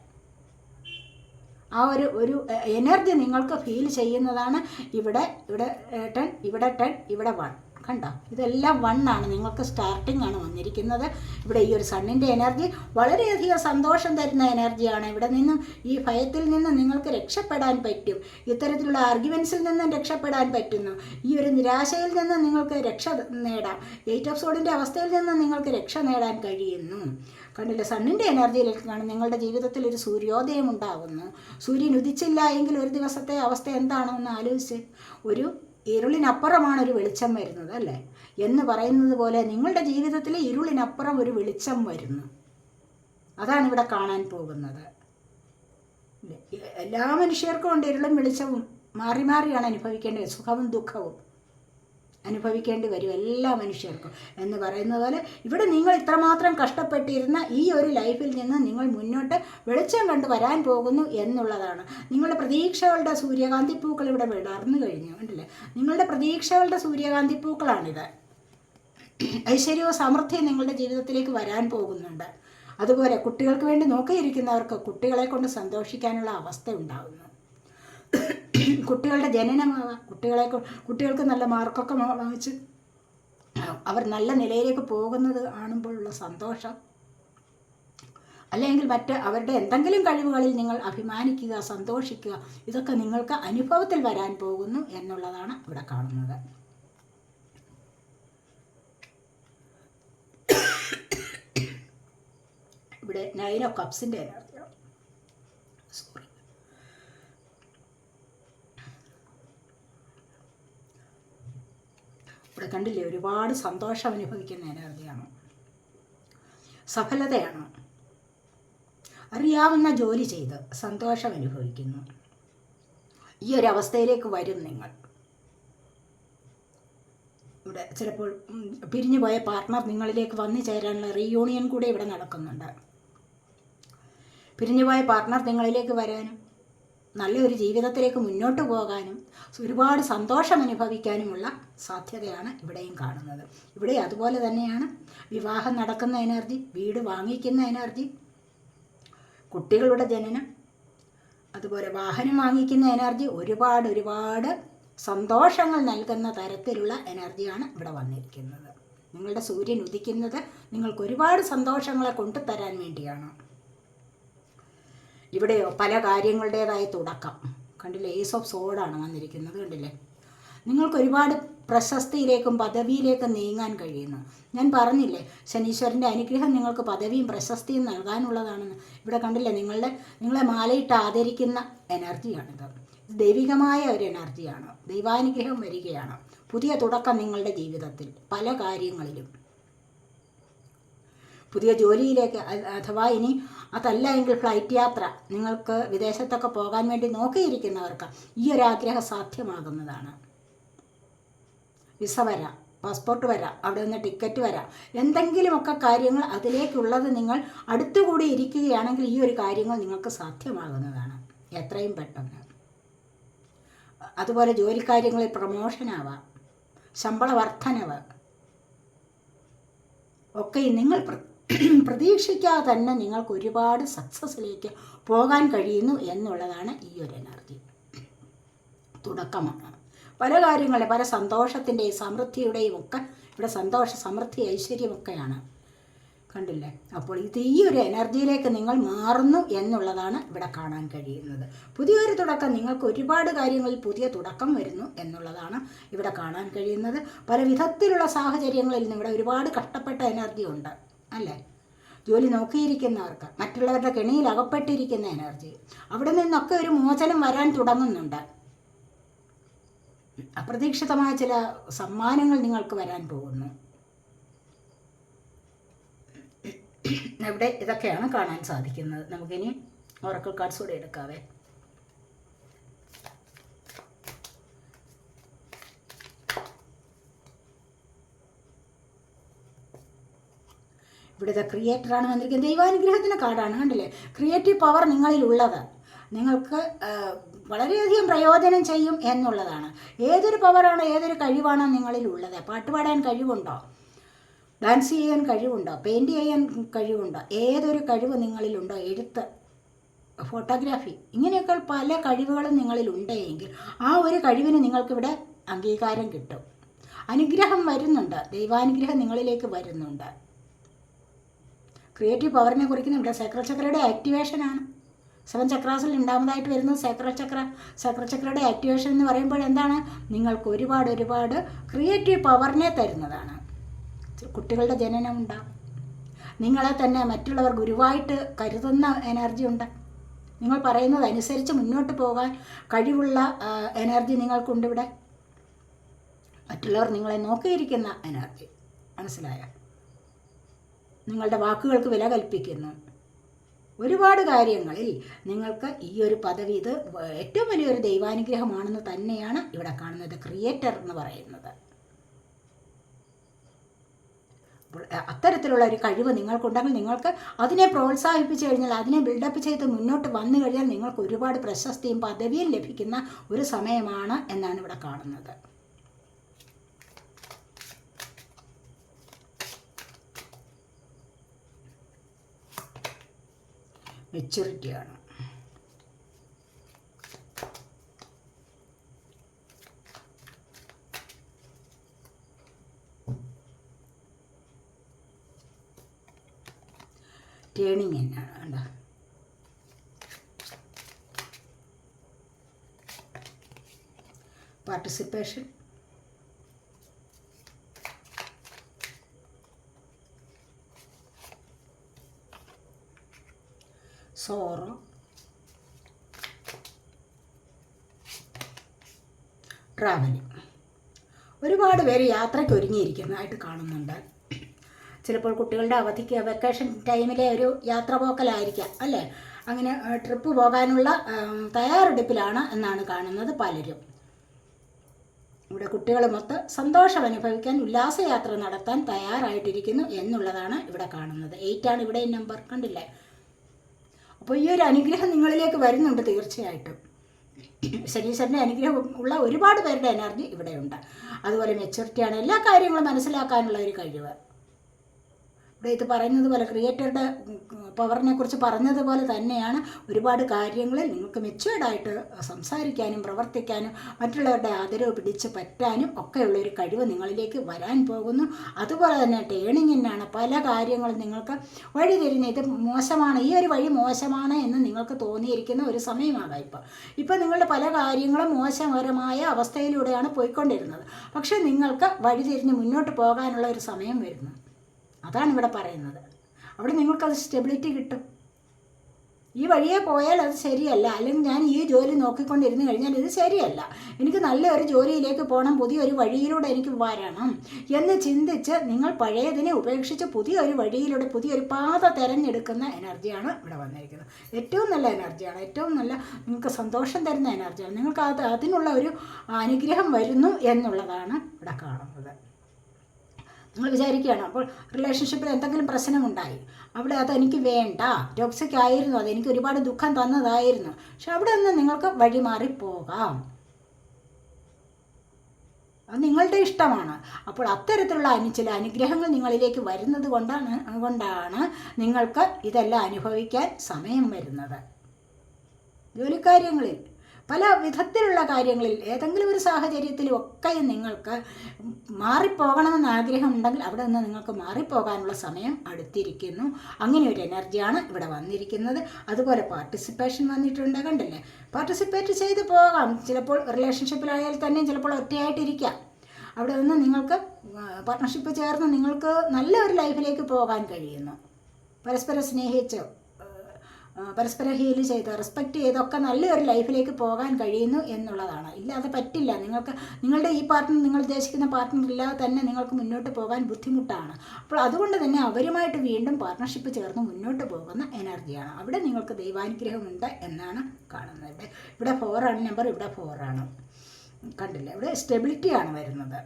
ആ ഒരു ഒരു എനർജി നിങ്ങൾക്ക് ഫീൽ ചെയ്യുന്നതാണ് ഇവിടെ ഇവിടെ ടെൻ ഇവിടെ ടെൻ ഇവിടെ വൺ. കണ്ടോ? ഇതെല്ലാം വണ്ണാണ് നിങ്ങൾക്ക് സ്റ്റാർട്ടിംഗ് ആണ് വന്നിരിക്കുന്നത്. ഇവിടെ ഈ ഒരു സണ്ണിന്റെ എനർജി വളരെയധികം സന്തോഷം തരുന്ന എനർജിയാണ് ഇവിടെ നിന്നും ഈ ഭയത്തിൽ നിന്ന് നിങ്ങൾക്ക് രക്ഷപ്പെടാൻ പറ്റും. ഇത്തരത്തിലുള്ള ആർഗ്യുമെൻസിൽ നിന്നും രക്ഷപ്പെടാൻ പറ്റുന്നു. ഈ ഒരു നിരാശയിൽ നിന്ന് നിങ്ങൾക്ക് രക്ഷ നേടാം. എയ്റ്റ് ഓഫ് സോഡിന്റെ അവസ്ഥയിൽ നിന്ന് നിങ്ങൾക്ക് രക്ഷ നേടാൻ കഴിയുന്നു. കണ്ടില്ല? സണ്ണിന്റെ എനർജിയിലേക്കാണ് നിങ്ങളുടെ ജീവിതത്തിൽ ഒരു സൂര്യോദയം ഉണ്ടാകുന്നു സൂര്യൻ ഉദിച്ചില്ല എങ്കിൽ ഒരു ദിവസത്തെ അവസ്ഥ എന്താണോ എന്ന് ആലോചിച്ച്. ഒരു ഇരുളിനപ്പുറമാണ് ഒരു വെളിച്ചം വരുന്നത് അല്ലേ? എന്ന് പറയുന്നത് പോലെ നിങ്ങളുടെ ജീവിതത്തിൽ ഇരുളിനപ്പുറം ഒരു വെളിച്ചം വരുന്നു. അതാണ് ഇവിടെ കാണാൻ പോകുന്നത്. എല്ലാ മനുഷ്യർക്കും ഉണ്ട് ഇരുളും വെളിച്ചവും. മാറി മാറിയാണ് അനുഭവിക്കേണ്ടത്. സുഖവും ദുഃഖവും. അനുഭവിക്കേണ്ടി വരും എല്ലാ മനുഷ്യർക്കും എന്ന് പറയുന്നത് പോലെ ഇവിടെ നിങ്ങൾ ഇത്രമാത്രം കഷ്ടപ്പെട്ടിരുന്ന ഈ ഒരു ലൈഫിൽ നിന്ന് നിങ്ങൾ മുന്നോട്ട് വെളിച്ചം കണ്ടു വരാൻ പോകുന്നു എന്നുള്ളതാണ്. നിങ്ങളുടെ പ്രതീക്ഷകളുടെ സൂര്യകാന്തി പൂക്കൾ ഇവിടെ വിടർന്നു കഴിഞ്ഞു ഉണ്ടല്ലേ നിങ്ങളുടെ പ്രതീക്ഷകളുടെ സൂര്യകാന്തി പൂക്കളാണിത്. ഐശ്വര്യവും സമൃദ്ധിയും നിങ്ങളുടെ ജീവിതത്തിലേക്ക് വരാൻ പോകുന്നുണ്ട്. അതുപോലെ കുട്ടികൾക്ക് വേണ്ടി നോക്കിയിരിക്കുന്നവർക്ക് കുട്ടികളെ കൊണ്ട് സന്തോഷിക്കാനുള്ള അവസ്ഥ ഉണ്ടാകുന്നു. കുട്ടികളുടെ ജനനമാകാം കുട്ടികളെ കുട്ടികൾക്ക് നല്ല മാർക്കൊക്കെ വാങ്ങിച്ച് അവർ നല്ല നിലയിലേക്ക് പോകുന്നത് കാണുമ്പോഴുള്ള സന്തോഷം. അല്ലെങ്കിൽ മറ്റ് അവരുടെ എന്തെങ്കിലും കഴിവുകളിൽ നിങ്ങൾ അഭിമാനിക്കുക സന്തോഷിക്കുക ഇതൊക്കെ നിങ്ങൾക്ക് അനുഭവത്തിൽ വരാൻ പോകുന്നു എന്നുള്ളതാണ് ഇവിടെ കാണുന്നത്. ഇവിടെ നൈൻ ഓഫ് കപ്സിന്റെ സോറി ഇവിടെ കണ്ടില്ലേ? ഒരുപാട് സന്തോഷം അനുഭവിക്കുന്ന എനർജിയാണ് സഫലതയാണ്. അറിയാവുന്ന ജോലി ചെയ്ത് സന്തോഷം അനുഭവിക്കുന്നു. ഈ ഒരു അവസ്ഥയിലേക്ക് വരും നിങ്ങൾ. ഇവിടെ ചിലപ്പോൾ പിരിഞ്ഞു പോയ പാർട്ട്ണർ നിങ്ങളിലേക്ക് വന്നു ചേരാനുള്ള റീയൂണിയൻ കൂടെ ഇവിടെ നടക്കുന്നുണ്ട്. പിരിഞ്ഞു പോയ പാർട്ട്ണർ നിങ്ങളിലേക്ക് വരാനും നല്ലൊരു ജീവിതത്തിലേക്ക് മുന്നോട്ട് പോകാനും ഒരുപാട് സന്തോഷം അനുഭവിക്കാനുമുള്ള സാധ്യതയാണ് ഇവിടെയും കാണുന്നത്. ഇവിടെ അതുപോലെ തന്നെയാണ് വിവാഹം നടക്കുന്ന എനർജി വീട് വാങ്ങിക്കുന്ന എനർജി കുട്ടികളുടെ ജനനം അതുപോലെ വാഹനം വാങ്ങിക്കുന്ന എനർജി ഒരുപാട് ഒരുപാട് സന്തോഷങ്ങൾ നൽകുന്ന തരത്തിലുള്ള എനർജിയാണ് ഇവിടെ വന്നിരിക്കുന്നത്. നിങ്ങളുടെ സൂര്യൻ ഉദിക്കുന്നത് നിങ്ങൾക്ക് ഒരുപാട് സന്തോഷങ്ങളെ കൊണ്ടുതരാൻ വേണ്ടിയാണ്. ഇവിടെയോ പല കാര്യങ്ങളുടേതായ തുടക്കം. കണ്ടില്ലേ? ഏസ് ഓഫ് സോഡാണ് വന്നിരിക്കുന്നത് കണ്ടില്ലേ? നിങ്ങൾക്ക് ഒരുപാട് പ്രശസ്തിയിലേക്കും പദവിയിലേക്കും നീങ്ങാൻ കഴിയുന്നു. ഞാൻ പറഞ്ഞില്ലേ ശനീശ്വരന്റെ അനുഗ്രഹം നിങ്ങൾക്ക് പദവിയും പ്രശസ്തിയും നൽകാനുള്ളതാണെന്ന്. ഇവിടെ കണ്ടില്ലേ നിങ്ങളുടെ നിങ്ങളെ മാലയിട്ട് ആദരിക്കുന്ന എനർജിയാണിത്. ദൈവികമായ ഒരു എനർജിയാണ്. ദൈവാനുഗ്രഹം വരികയാണ്. പുതിയ തുടക്കം നിങ്ങളുടെ ജീവിതത്തിൽ പല കാര്യങ്ങളിലും. പുതിയ ജോലിയിലേക്ക് അഥവാ ഇനി അതല്ല എങ്കിൽ ഫ്ലൈറ്റ് യാത്ര നിങ്ങൾക്ക് വിദേശത്തൊക്കെ പോകാൻ വേണ്ടി നോക്കിയിരിക്കുന്നവർക്ക് ഈ ഒരു ആഗ്രഹം സാധ്യമാകുന്നതാണ്. വിസ വരാം പാസ്പോർട്ട് വരാം അവിടെ നിന്ന് ടിക്കറ്റ് വരാം. എന്തെങ്കിലുമൊക്കെ കാര്യങ്ങൾ അതിലേക്കുള്ളത് നിങ്ങൾ അടുത്തുകൂടി ഇരിക്കുകയാണെങ്കിൽ ഈ ഒരു കാര്യങ്ങൾ നിങ്ങൾക്ക് സാധ്യമാകുന്നതാണ്. എത്രയും പെട്ടെന്ന്. അതുപോലെ ജോലിക്കാര്യങ്ങളിൽ പ്രമോഷനാവാം ശമ്പള വർധനവ് ഒക്കെ നിങ്ങൾ പ്രതീക്ഷിക്കാതെ തന്നെ നിങ്ങൾക്ക് ഒരുപാട് സക്സസ്സിലേക്ക് പോകാൻ കഴിയുന്നു എന്നുള്ളതാണ് ഈ ഒരു എനർജി തുടക്കമാണ്. പല കാര്യങ്ങളെ പല സന്തോഷത്തിന്റെയും സമൃദ്ധിയുടെയും ഒക്കെ ഇവിടെ സന്തോഷ സമൃദ്ധി ഐശ്വര്യമൊക്കെയാണ് കണ്ടില്ലേ? അപ്പോൾ ഇത് ഈ ഒരു എനർജിയിലേക്ക് നിങ്ങൾ മാറുന്നു എന്നുള്ളതാണ് ഇവിടെ കാണാൻ കഴിയുന്നത്. പുതിയൊരു തുടക്കം നിങ്ങൾക്ക് ഒരുപാട് കാര്യങ്ങളിൽ പുതിയ തുടക്കം വരുന്നു എന്നുള്ളതാണ് ഇവിടെ കാണാൻ കഴിയുന്നത്. പല വിധത്തിലുള്ള സാഹചര്യങ്ങളിൽ നിന്ന് ഇവിടെ ഒരുപാട് കഷ്ടപ്പെട്ട എനർജി ഉണ്ട്. അല്ലേ? ജോലി നോക്കിയിരിക്കുന്നവർക്ക് മറ്റുള്ളവരുടെ കെണിയിൽ അകപ്പെട്ടിരിക്കുന്ന എനർജി അവിടെ നിന്നൊക്കെ ഒരു മോചനം വരാൻ തുടങ്ങുന്നുണ്ട്. അപ്രതീക്ഷിതമായ ചില സമ്മാനങ്ങൾ നിങ്ങൾക്ക് വരാൻ പോകുന്നു. ഇവിടെ ഇതൊക്കെയാണ് കാണാൻ സാധിക്കുന്നത്. നമുക്കിനി ഓറക്കിൾ കാർഡ്സ് കൂടെ എടുക്കാവേ. ഇവിടുത്തെ ക്രിയേറ്ററാണ് വന്നിരിക്കുന്നത്. ദൈവാനുഗ്രഹത്തിന്റെ കാർഡാണ് കണ്ടില്ലേ? ക്രിയേറ്റീവ് പവർ നിങ്ങളിലുള്ളത്. നിങ്ങൾക്ക് വളരെയധികം പ്രയോജനം ചെയ്യും എന്നുള്ളതാണ്. ഏതൊരു പവറാണോ ഏതൊരു കഴിവാണോ നിങ്ങളിലുള്ളത്. പാട്ട് പാടാൻ കഴിവുണ്ടോ? ഡാൻസ് ചെയ്യാൻ കഴിവുണ്ടോ? പെയിന്റ് ചെയ്യാൻ കഴിവുണ്ടോ? ഏതൊരു കഴിവ് നിങ്ങളിലുണ്ടോ? എഴുത്ത് ഫോട്ടോഗ്രാഫി ഇങ്ങനെയൊക്കെ പല കഴിവുകളും നിങ്ങളിൽ ഉണ്ടെങ്കിൽ ആ ഒരു കഴിവിന് നിങ്ങൾക്കിവിടെ അംഗീകാരം കിട്ടും. അനുഗ്രഹം വരുന്നുണ്ട്. ദൈവാനുഗ്രഹം നിങ്ങളിലേക്ക് വരുന്നുണ്ട്. ക്രിയേറ്റീവ് പവറിനെ കുറിക്കുന്ന ഇവിടെ സേക്രൽ ചക്രയുടെ ആക്ടിവേഷനാണ് സെവൻ ചക്രാസിൽ രണ്ടാമതായിട്ട് വരുന്നത് സേക്രൽ ചക്ര സേക്രൽ ചക്രയുടെ ആക്ടിവേഷൻ എന്ന് പറയുമ്പോൾ എന്താണ്? നിങ്ങൾക്ക് ഒരുപാട് ഒരുപാട് ക്രിയേറ്റീവ് പവറിനെ തരുന്നതാണ്. കുട്ടികളുടെ ജനനം ഉണ്ടാകും നിങ്ങളെ തന്നെ മറ്റുള്ളവർ ഗുരുവായിട്ട് കരുതുന്ന എനർജി ഉണ്ട്. നിങ്ങൾ പറയുന്നത് അനുസരിച്ച് മുന്നോട്ട് പോകാൻ കഴിവുള്ള എനർജി നിങ്ങൾക്കുണ്ട് ഇവിടെ. മറ്റുള്ളവർ നിങ്ങളെ നോക്കിയിരിക്കുന്ന എനർജി മനസ്സിലായോ? നിങ്ങളുടെ വാക്കുകൾക്ക് വില കൽപ്പിക്കുന്നു. ഒരുപാട് കാര്യങ്ങളിൽ നിങ്ങൾക്ക് ഈ ഒരു പദവി ഇത് ഏറ്റവും വലിയൊരു ദൈവാനുഗ്രഹമാണെന്ന് തന്നെയാണ് ഇവിടെ കാണുന്നത്. ക്രിയേറ്റർ എന്ന് പറയുന്നത്. അത്തരത്തിലുള്ള ഒരു കഴിവ് നിങ്ങൾക്കുണ്ടെങ്കിൽ നിങ്ങൾക്ക് അതിനെ പ്രോത്സാഹിപ്പിച്ചു കഴിഞ്ഞാൽ അതിനെ ബിൽഡപ്പ് ചെയ്ത് മുന്നോട്ട് വന്നു കഴിഞ്ഞാൽ നിങ്ങൾക്ക് ഒരുപാട് പ്രശസ്തിയും പദവിയും ലഭിക്കുന്ന ഒരു സമയമാണ് എന്നാണ് ഇവിടെ കാണുന്നത്. മെച്യൂരിറ്റിയാണ് ടേണിങ് തന്നെയാണ് കണ്ടോ? പാർട്ടിസിപ്പേഷൻ. സോറോ ട്രാവലിംഗ് ഒരുപാട് പേര് യാത്രയ്ക്ക് ഒരുങ്ങിയിരിക്കുന്നതായിട്ട് കാണുന്നുണ്ട്. ചിലപ്പോൾ കുട്ടികളുടെ അവധിക്ക് വെക്കേഷൻ ടൈമിലെ ഒരു യാത്ര പോക്കലായിരിക്കാം അല്ലേ? അങ്ങനെ ട്രിപ്പ് പോകാനുള്ള തയ്യാറെടുപ്പിലാണ് എന്നാണ് കാണുന്നത് പലരും. ഇവിടെ കുട്ടികളുമൊത്ത് സന്തോഷം അനുഭവിക്കാൻ ഉല്ലാസയാത്ര നടത്താൻ തയ്യാറായിട്ടിരിക്കുന്നു എന്നുള്ളതാണ് ഇവിടെ കാണുന്നത്. എയ്റ്റാണ് ഇവിടെ ഈ നമ്പർ കണ്ടില്ലേ? അപ്പോൾ ഈ ഒരു അനുഗ്രഹം നിങ്ങളിലേക്ക് വരുന്നുണ്ട് തീർച്ചയായിട്ടും. ശനീശ്വരന്റെ അനുഗ്രഹം ഉള്ള ഒരുപാട് പേരുടെ എനർജി ഇവിടെയുണ്ട്. അതുപോലെ മെച്ചൂരിറ്റിയാണ് എല്ലാ കാര്യങ്ങളും മനസ്സിലാക്കാനുള്ള ഒരു കഴിവ്. ഇവിടെ ഇത് പറയുന്നത് പോലെ ക്രിയേറ്ററുടെ പവറിനെ കുറിച്ച് പറഞ്ഞതുപോലെ തന്നെയാണ് ഒരുപാട് കാര്യങ്ങളിൽ നിങ്ങൾക്ക് മെച്ചുവേർഡായിട്ട് സംസാരിക്കാനും പ്രവർത്തിക്കാനും മറ്റുള്ളവരുടെ ആദരവ് പിടിച്ച് പറ്റാനും ഒക്കെയുള്ള ഒരു കഴിവ് നിങ്ങളിലേക്ക് വരാൻ പോകുന്നു. അതുപോലെ തന്നെ ടേണിങ്ങിനാണ് പല കാര്യങ്ങളും നിങ്ങൾക്ക് വഴി തിരിഞ്ഞ് ഇത് മോശമാണ് ഈ ഒരു വഴി മോശമാണ് എന്ന് നിങ്ങൾക്ക് തോന്നിയിരിക്കുന്ന ഒരു സമയമാകാം ഇപ്പോൾ ഇപ്പോൾ നിങ്ങളുടെ പല കാര്യങ്ങളും മോശകരമായ അവസ്ഥയിലൂടെയാണ് പോയിക്കൊണ്ടിരുന്നത്. പക്ഷേ നിങ്ങൾക്ക് വഴി തിരിഞ്ഞ് മുന്നോട്ട് പോകാനുള്ള ഒരു സമയം വരുന്നു. അതാണ് ഇവിടെ പറയുന്നത്. അവിടെ നിങ്ങൾക്കത് സ്റ്റെബിലിറ്റി കിട്ടും. ഈ വഴിയെ പോയാൽ അത് ശരിയല്ല. അല്ലെങ്കിൽ ഞാൻ ഈ ജോലി നോക്കിക്കൊണ്ടിരുന്ന് കഴിഞ്ഞാൽ ഇത് ശരിയല്ല. എനിക്ക് നല്ലൊരു ജോലിയിലേക്ക് പോകണം പുതിയൊരു വഴിയിലൂടെ എനിക്ക് വരണം എന്ന് ചിന്തിച്ച് നിങ്ങൾ പഴയതിനെ ഉപേക്ഷിച്ച് പുതിയൊരു വഴിയിലൂടെ പുതിയൊരു പാത തിരഞ്ഞെടുക്കുന്ന എനർജിയാണ് ഇവിടെ വന്നിരിക്കുന്നത്. ഏറ്റവും നല്ല എനർജിയാണ്. ഏറ്റവും നല്ല നിങ്ങൾക്ക് സന്തോഷം തരുന്ന എനർജിയാണ്. നിങ്ങൾക്ക് അത് അതിനുള്ള ഒരു അനുഗ്രഹം വരുന്നു എന്നുള്ളതാണ് ഇവിടെ കാണുന്നത്. നിങ്ങൾ വിചാരിക്കുകയാണ്. അപ്പോൾ റിലേഷൻഷിപ്പിൽ എന്തെങ്കിലും പ്രശ്നമുണ്ടായി. അവിടെ അതെനിക്ക് വേണ്ട. ടോക്സിക് ആയിരുന്നു. അത് എനിക്ക് ഒരുപാട് ദുഃഖം തന്നതായിരുന്നു. പക്ഷെ അവിടെ നിന്ന് നിങ്ങൾക്ക് വഴി മാറിപ്പോകാം. അത് നിങ്ങളുടെ ഇഷ്ടമാണ്. അപ്പോൾ അത്തരത്തിലുള്ള ചില അനുഗ്രഹങ്ങൾ നിങ്ങളിലേക്ക് വരുന്നത് കൊണ്ടാണ് കൊണ്ടാണ് നിങ്ങൾക്ക് ഇതെല്ലാം അനുഭവിക്കാൻ സമയം വരുന്നത്. ജോലിക്കാര്യങ്ങളിൽ പല വിധത്തിലുള്ള കാര്യങ്ങളിൽ ഏതെങ്കിലും ഒരു സാഹചര്യത്തിലും ഒക്കെ നിങ്ങൾക്ക് മാറിപ്പോകണമെന്ന് ആഗ്രഹമുണ്ടെങ്കിൽ അവിടെ നിന്ന് നിങ്ങൾക്ക് മാറിപ്പോകാനുള്ള സമയം അടുത്തിരിക്കുന്നു. അങ്ങനെ ഒരു എനർജിയാണ് ഇവിടെ വന്നിരിക്കുന്നത്. അതുപോലെ പാർട്ടിസിപ്പേഷൻ വന്നിട്ടുണ്ട് കണ്ടില്ലേ? പാർട്ടിസിപ്പേറ്റ് ചെയ്ത് പോകാം. ചിലപ്പോൾ റിലേഷൻഷിപ്പിലായാൽ തന്നെ ചിലപ്പോൾ ഒറ്റയായിട്ടിരിക്കാം. അവിടെ നിന്ന് നിങ്ങൾക്ക് പാർട്ട്ണർഷിപ്പ് ചേർന്ന് നിങ്ങൾക്ക് നല്ല ഒരു ലൈഫിലേക്ക് പോകാൻ കഴിയുന്നു. പരസ്പരം സ്നേഹിച്ച്? പരസ്പരം ഹീൽ ചെയ്ത് റെസ്പെക്റ്റ് ചെയ്തൊക്കെ നല്ലൊരു ലൈഫിലേക്ക് പോകാൻ കഴിയുന്നു എന്നുള്ളതാണ്. ഇല്ലാതെ പറ്റില്ല. നിങ്ങൾക്ക് നിങ്ങളുടെ ഈ പാർട്ട്ണർ നിങ്ങൾ ഉദ്ദേശിക്കുന്ന പാർട്ട്ണർ ഇല്ലാതെ തന്നെ നിങ്ങൾക്ക് മുന്നോട്ട് പോകാൻ ബുദ്ധിമുട്ടാണ്. അപ്പോൾ അതുകൊണ്ട് തന്നെ അവരുമായിട്ട് വീണ്ടും പാർട്ട്ണർഷിപ്പ് ചേർന്ന് മുന്നോട്ട് പോകുന്ന എനർജിയാണ് അവിടെ നിങ്ങൾക്ക് ദൈവാനുഗ്രഹമുണ്ട് എന്നാണ് കാണുന്നത്. ഇവിടെ ഇവിടെ ഫോറാണ് നമ്പർ ഇവിടെ ഫോറാണ് കണ്ടില്ല? ഇവിടെ സ്റ്റെബിലിറ്റിയാണ് വരുന്നത്.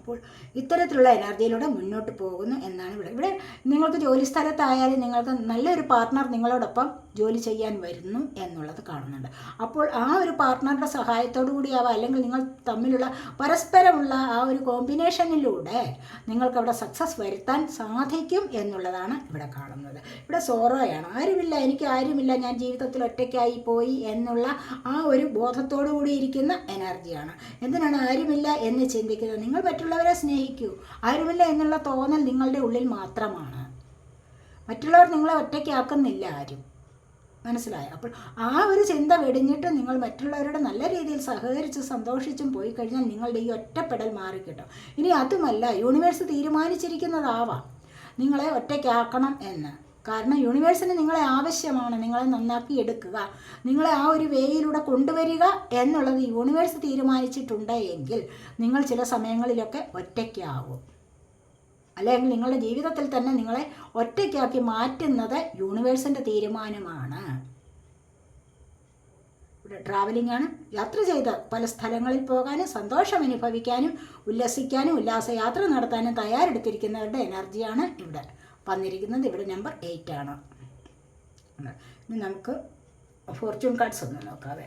അപ്പോൾ ഇത്തരത്തിലുള്ള എനർജിയിലൂടെ മുന്നോട്ട് പോകുന്നു എന്നാണ് ഇവിടെ. ഇവിടെ നിങ്ങൾക്ക് ജോലി സ്ഥലത്തായാലും നിങ്ങൾക്ക് നല്ലൊരു പാർട്ട്ണർ നിങ്ങളോടൊപ്പം ജോലി ചെയ്യാൻ വരുന്നു എന്നുള്ളത് കാണുന്നുണ്ട്. അപ്പോൾ ആ ഒരു പാർട്ട്ണറുടെ സഹായത്തോടു കൂടിയാവാം അല്ലെങ്കിൽ നിങ്ങൾ തമ്മിലുള്ള പരസ്പരമുള്ള ആ ഒരു കോമ്പിനേഷനിലൂടെ നിങ്ങൾക്ക് അവിടെ സക്സസ് വരുത്താൻ സാധിക്കും എന്നുള്ളതാണ് ഇവിടെ കാണുന്നത്. ഇവിടെ സോറോയാണ്. ആരുമില്ല എനിക്ക് ആരുമില്ല ഞാൻ ജീവിതത്തിൽ ഒറ്റയ്ക്കായി പോയി എന്നുള്ള ആ ഒരു ബോധത്തോടു കൂടി ഇരിക്കുന്ന എനർജിയാണ്. എന്തിനാണ് ആരുമില്ല എന്ന് ചിന്തിക്കുന്നത്? നിങ്ങൾ മറ്റുള്ളവരെ സ്നേഹിക്കൂ. ആരുമില്ല എന്നുള്ള തോന്നൽ നിങ്ങളുടെ ഉള്ളിൽ മാത്രമാണ്. മറ്റുള്ളവർ നിങ്ങളെ ഒറ്റയ്ക്കാക്കുന്നില്ല ആരും. മനസ്സിലായോ. അപ്പോൾ ആ ഒരു ചിന്ത വെടിഞ്ഞിട്ട് നിങ്ങൾ മറ്റുള്ളവരോട് നല്ല രീതിയിൽ സഹകരിച്ച് സന്തോഷിച്ചും പോയി കഴിഞ്ഞാൽ നിങ്ങളുടെ ഈ ഒറ്റപ്പെടൽ മാറിക്കിട്ടും. ഇനി അതുമല്ല യൂണിവേഴ്സ് തീരുമാനിച്ചിരിക്കുന്നതാവാം. നിങ്ങളെ ഒറ്റയ്ക്കാക്കണം എന്ന്. കാരണം യൂണിവേഴ്സിന് നിങ്ങളെ ആവശ്യമാണ്. നിങ്ങളെ നന്നാക്കി എടുക്കുക. നിങ്ങളെ ആ ഒരു വേയിലൂടെ കൊണ്ടുവരിക എന്നുള്ളത് യൂണിവേഴ്സ് തീരുമാനിച്ചിട്ടുണ്ട് എങ്കിൽ നിങ്ങൾ ചില സമയങ്ങളിലൊക്കെ ഒറ്റയ്ക്കാവും. അല്ലെങ്കിൽ നിങ്ങളുടെ ജീവിതത്തിൽ തന്നെ നിങ്ങളെ ഒറ്റയ്ക്കാക്കി മാറ്റുന്നത് യൂണിവേഴ്സിന്റെ തീരുമാനമാണ്. ട്രാവലിംഗ് ആണ്. യാത്ര ചെയ്ത് പല സ്ഥലങ്ങളിൽ പോകാനും സന്തോഷം അനുഭവിക്കാനും ഉല്ലസിക്കാനും ഉല്ലാസയാത്ര നടത്താനും തയ്യാറെടുത്തിരിക്കുന്നവരുടെ എനർജിയാണ് ഇവിടെ വന്നിരിക്കുന്നത്. ഇവിടെ നമ്പർ എയ്റ്റ് ആണ്. ഇനി നമുക്ക് ഫോർച്യൂൺ കാർഡ്സ് ഒന്ന് നോക്കാവേ.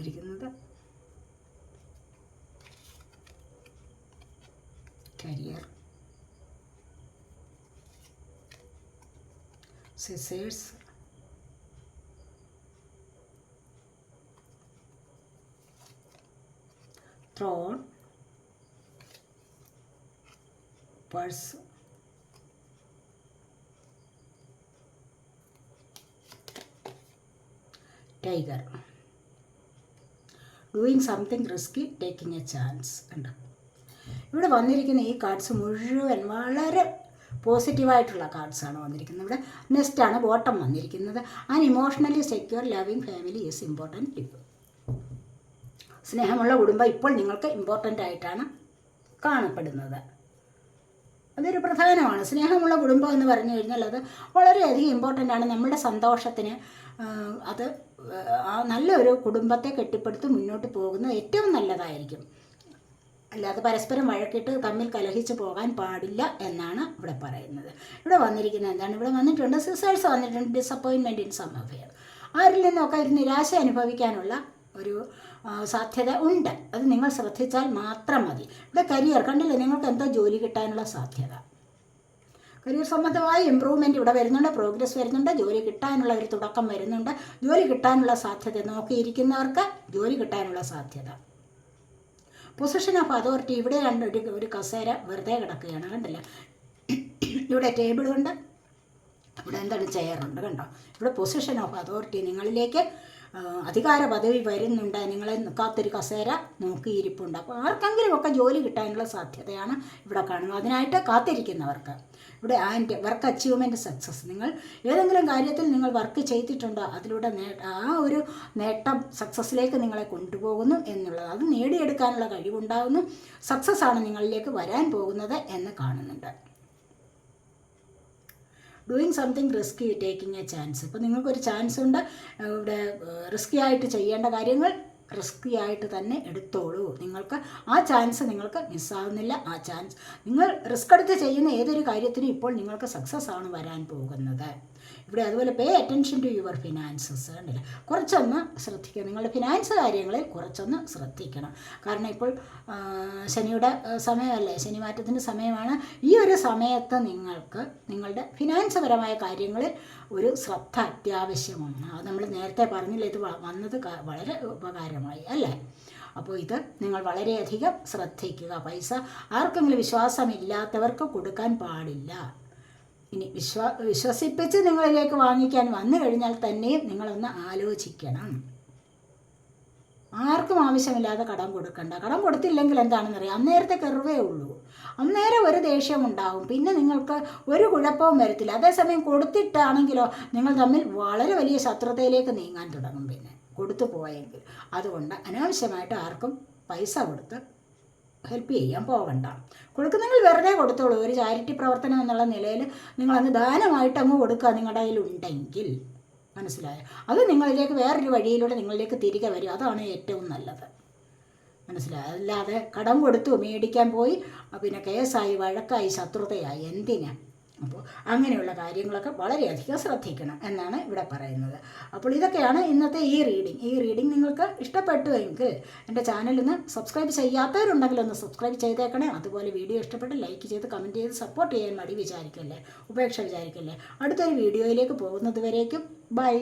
വന്നിരിക്കുന്നത്. Career. Scissors throne purse tiger doing something risky taking a chance ഉണ്ട് ഇവിടെ വന്നിരിക്കുന്ന ഈ കാർഡ്സ് മുഴുവൻ വളരെ പോസിറ്റീവായിട്ടുള്ള കാർഡ്സാണ് വന്നിരിക്കുന്നത്. ഇവിടെ നെസ്റ്റാണ് ബോട്ടം വന്നിരിക്കുന്നത്. And emotionally secure loving family is important tip സ്നേഹമുള്ള കുടുംബം ഇപ്പോൾ നിങ്ങൾക്ക് ഇമ്പോർട്ടന്റ് ആയിട്ടാണ് കാണപ്പെടുന്നത്. അതൊരു പ്രധാനമാണ്. സ്നേഹമുള്ള കുടുംബം എന്ന് പറഞ്ഞു കഴിഞ്ഞാൽ അത് വളരെയധികം ഇമ്പോർട്ടന്റ് ആണ്. നമ്മുടെ സന്തോഷത്തിന് അത് ആ നല്ലൊരു കുടുംബത്തെ കെട്ടിപ്പടുത്ത് മുന്നോട്ട് പോകുന്നത് ഏറ്റവും നല്ലതായിരിക്കും. അല്ലാതെ പരസ്പരം വഴക്കിട്ട് തമ്മിൽ കലഹിച്ച് പോകാൻ പാടില്ല എന്നാണ് ഇവിടെ പറയുന്നത്. ഇവിടെ വന്നിരിക്കുന്നത് എന്താണ്? ഇവിടെ വന്നിട്ടുണ്ട് സിസേഴ്സ് വന്നിട്ടുണ്ട് ഡിസപ്പോയിൻമെന്റ് ഇൻ സം അഫെയർ ആരിൽ നിന്നൊക്കെ ഒരു നിരാശ അനുഭവിക്കാനുള്ള ഒരു സാധ്യത ഉണ്ട്. അത് നിങ്ങൾ ശ്രദ്ധിച്ചാൽ മാത്രം മതി. ഇവിടെ കരിയർ കണ്ടില്ലേ? നിങ്ങൾക്ക് എന്തോ ജോലി കിട്ടാനുള്ള സാധ്യത. കരിയർ സംബന്ധമായ ഇമ്പ്രൂവ്മെന്റ് ഇവിടെ വരുന്നുണ്ട് പ്രോഗ്രസ് വരുന്നുണ്ട് ജോലി കിട്ടാനുള്ള ഒരു തുടക്കം വരുന്നുണ്ട്. ജോലി കിട്ടാനുള്ള സാധ്യത നോക്കിയിരിക്കുന്നവർക്ക് ജോലി കിട്ടാനുള്ള സാധ്യത. പൊസിഷൻ ഓഫ് അതോറിറ്റി ഇവിടെ രണ്ട് ഒരു ഒരു കസേര വെറുതെ കിടക്കുകയാണ് കണ്ടില്ല? ഇവിടെ ടേബിളുണ്ട് ഇവിടെ എന്താണ്? ചെയറുണ്ട് കണ്ടോ? ഇവിടെ പൊസിഷൻ ഓഫ് അതോറിറ്റി നിങ്ങളിലേക്ക് അധികാര പദവി വരുന്നുണ്ട് നിങ്ങളെ കാത്തൊരു കസേര നോക്കിയിരിപ്പുണ്ട്. അപ്പോൾ ആർക്കെങ്കിലും ഒക്കെ ജോലി കിട്ടാനുള്ള സാധ്യതയാണ് ഇവിടെ കാണുന്നത്. അതിനായിട്ട് കാത്തിരിക്കുന്നവർക്ക്. ഇവിടെ ആൻഡ് വർക്ക് അച്ചീവ്മെന്റ് സക്സസ് നിങ്ങൾ ഏതെങ്കിലും കാര്യത്തിൽ നിങ്ങൾ വർക്ക് ചെയ്തിട്ടുണ്ടോ അതിലൂടെ ആ ഒരു നേട്ടം സക്സസ്സിലേക്ക് നിങ്ങളെ കൊണ്ടുപോകുന്നു എന്നുള്ളത്. അത് നേടിയെടുക്കാനുള്ള കഴിവുണ്ടാകുന്നു. സക്സസ് ആണ് നിങ്ങളിലേക്ക് വരാൻ പോകുന്നത് എന്ന് കാണുന്നുണ്ട്. Doing something risky taking a chance ഇപ്പോൾ നിങ്ങൾക്കൊരു ചാൻസ് ഉണ്ട്. ഇവിടെ റിസ്കി ആയിട്ട് ചെയ്യേണ്ട കാര്യങ്ങൾ റിസ്കി ആയിട്ട് തന്നെ എടുത്തോളൂ. നിങ്ങൾക്ക് ആ ചാൻസ് നിങ്ങൾക്ക് മിസ്സാവുന്നില്ല ആ ചാൻസ് നിങ്ങൾ റിസ്ക് എടുത്ത് ചെയ്യുന്ന ഏതൊരു കാര്യത്തിനും ഇപ്പോൾ നിങ്ങൾക്ക് സക്സസ് ആണ് വരാൻ പോകുന്നത്. ഇവിടെ അതുപോലെ pay attention to your finances കണ്ടില്ല? കുറച്ചൊന്ന് ശ്രദ്ധിക്കുക. നിങ്ങളുടെ ഫിനാൻസ് കാര്യങ്ങളിൽ കുറച്ചൊന്ന് ശ്രദ്ധിക്കണം. കാരണം ഇപ്പോൾ ശനിയുടെ സമയമല്ലേ സമയമല്ലേ? ശനിമാറ്റത്തിന്റെ സമയമാണ്. ഈ ഒരു സമയത്ത് നിങ്ങൾക്ക് നിങ്ങളുടെ ഫിനാൻസ് പരമായ കാര്യങ്ങളിൽ ഒരു ശ്രദ്ധ അത്യാവശ്യമാണ്. അത് നമ്മൾ നേരത്തെ പറഞ്ഞില്ല ഇത് വന്നത് വളരെ ഉപകാരമായി അല്ലേ? അപ്പോൾ ഇത് നിങ്ങൾ വളരെയധികം ശ്രദ്ധിക്കുക. പൈസ ആർക്കെങ്കിലും വിശ്വാസമില്ലാത്തവർക്ക് കൊടുക്കാൻ പാടില്ല. ഇനി വിശ്വാ വിശ്വസിപ്പിച്ച് നിങ്ങളിലേക്ക് വാങ്ങിക്കാൻ വന്നു കഴിഞ്ഞാൽ തന്നെയും നിങ്ങളൊന്ന് ആലോചിക്കണം. ആർക്കും ആവശ്യമില്ലാതെ കടം കൊടുക്കണ്ട. കടം കൊടുത്തില്ലെങ്കിൽ എന്താണെന്നറിയാം? അന്നേരത്തെ കെറുവേ ഉള്ളൂ. അന്നേരം ഒരു ദേഷ്യം ഉണ്ടാവും. പിന്നെ നിങ്ങൾക്ക് ഒരു കുഴപ്പവും വരത്തില്ല. അതേസമയം കൊടുത്തിട്ടാണെങ്കിലോ നിങ്ങൾ തമ്മിൽ വളരെ വലിയ ശത്രുതയിലേക്ക് നീങ്ങാൻ തുടങ്ങും പിന്നെ. കൊടുത്തു പോയെങ്കിൽ. അതുകൊണ്ട് അനാവശ്യമായിട്ട് ആർക്കും പൈസ കൊടുത്ത് ഹെൽപ്പ് ചെയ്യാൻ പോകണ്ട. കൊടുക്കുന്നെങ്കിൽ വെറുതെ കൊടുത്തോളൂ. ഒരു ചാരിറ്റി പ്രവർത്തനം എന്നുള്ള നിലയിൽ നിങ്ങളങ്ങ് ദാനമായിട്ട് അങ്ങ് കൊടുക്കുക നിങ്ങളുടെ കയ്യിൽ ഉണ്ടെങ്കിൽ മനസ്സിലായോ? അത് നിങ്ങളിലേക്ക് വേറൊരു വഴിയിലൂടെ നിങ്ങളിലേക്ക് തിരികെ വരും. അതാണ് ഏറ്റവും നല്ലത്. മനസ്സിലായോ? അല്ലാതെ കടം കൊടുത്തു മേടിക്കാൻ പോയി പിന്നെ കേസായി വഴക്കായി ശത്രുതയായി എന്തിനാ? അപ്പോൾ അങ്ങനെയുള്ള കാര്യങ്ങളൊക്കെ വളരെയധികം ശ്രദ്ധിക്കണം എന്നാണ് ഇവിടെ പറയുന്നത്. അപ്പോൾ ഇതൊക്കെയാണ് ഇന്നത്തെ ഈ റീഡിംഗ് ഈ റീഡിംഗ് നിങ്ങൾക്ക് ഇഷ്ടപ്പെട്ടുവെങ്കിൽ എന്റെ ചാനലിൽ നിന്ന് സബ്സ്ക്രൈബ് ചെയ്യാത്തവരുണ്ടെങ്കിൽ ഒന്ന് സബ്സ്ക്രൈബ് ചെയ്തേക്കണേ. അതുപോലെ വീഡിയോ ഇഷ്ടപ്പെട്ട് ലൈക്ക് ചെയ്ത് കമന്റ് ചെയ്ത് സപ്പോർട്ട് ചെയ്യാൻ മടി വിചാരിക്കല്ലേ? ഉപേക്ഷ വിചാരിക്കല്ലേ? അടുത്തൊരു വീഡിയോയിലേക്ക് പോകുന്നത് വരേക്കും. ബൈ